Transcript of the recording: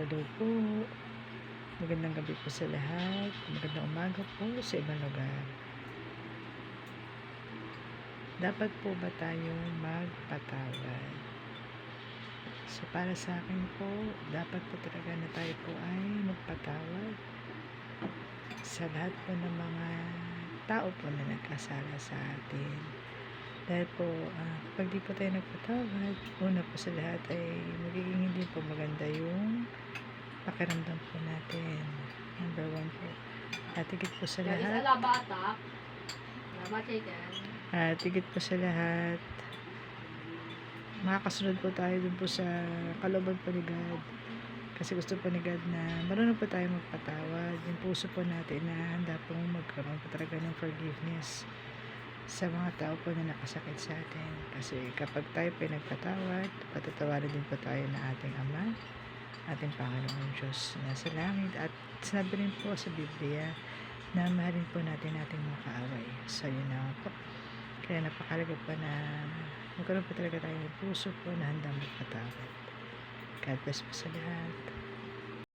Hello po. Magandang gabi po sa lahat. Magandang umaga po sa ibang lugar. Dapat po ba tayong magpatawad? So para sa akin po, dapat po talaga na tayo po ay magpatawad sa lahat po ng mga tao po na nagkasala sa atin. Dahil po, ah, pag di po tayo nagpatawad, una po sa lahat ay magiging hindi po maganda yung pakiramdam po natin. Number one po. At higit po sa lahat, sa labata. Laba chicken. at higit po sa lahat, makakasunod po tayo dun po sa kalooban po ni God. Kasi gusto po ni God na marunong po tayo magpatawad. Yung puso po natin na handa pong magkaroon po talaga ng forgiveness sa mga tao po na nakasakit sa atin. Kasi kapag tayo po nagpatawad, patatawarin din po tayo na ating Ama, ating Panginoong Diyos na sa langit. At sinabi rin po sa Biblia na mahalin po natin ating mga kaaway. So yun na po. Kaya napakalaga po na magkaroon po talaga tayo ng puso po na handa magpatawad. God bless po sa lahat.